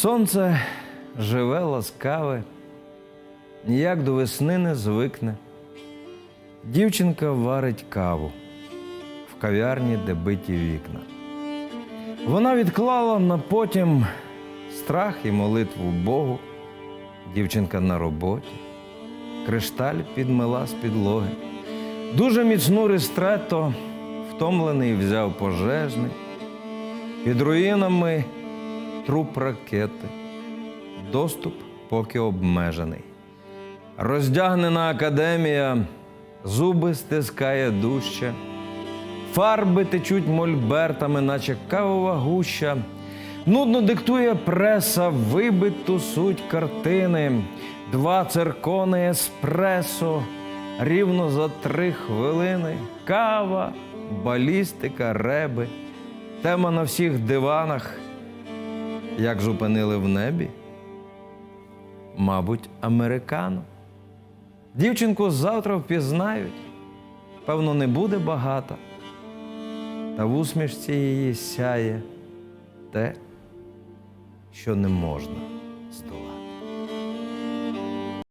Сонце живе, ласкаве, ніяк до весни не звикне. Дівчинка варить каву в кав'ярні, де биті вікна. Вона відклала на потім страх і молитву Богу. Дівчинка на роботі, кришталь підмила з підлоги. Дуже міцну ристретто, втомлений взяв пожежний. Під руїнами труп ракети, доступ поки обмежений. Роздягнена академія, зуби стискає дужче, фарби течуть мольбертами, наче кавова гуща. Нудно диктує преса вибиту суть картини, два циркони еспресо, рівно за три хвилини, кава, балістика, реби, тема на всіх диванах. Як зупинили в небі? Мабуть, американо. Дівчинку завтра впізнають. Певно, не буде багата. Та в усмішці її сяє те, що не можна здолати.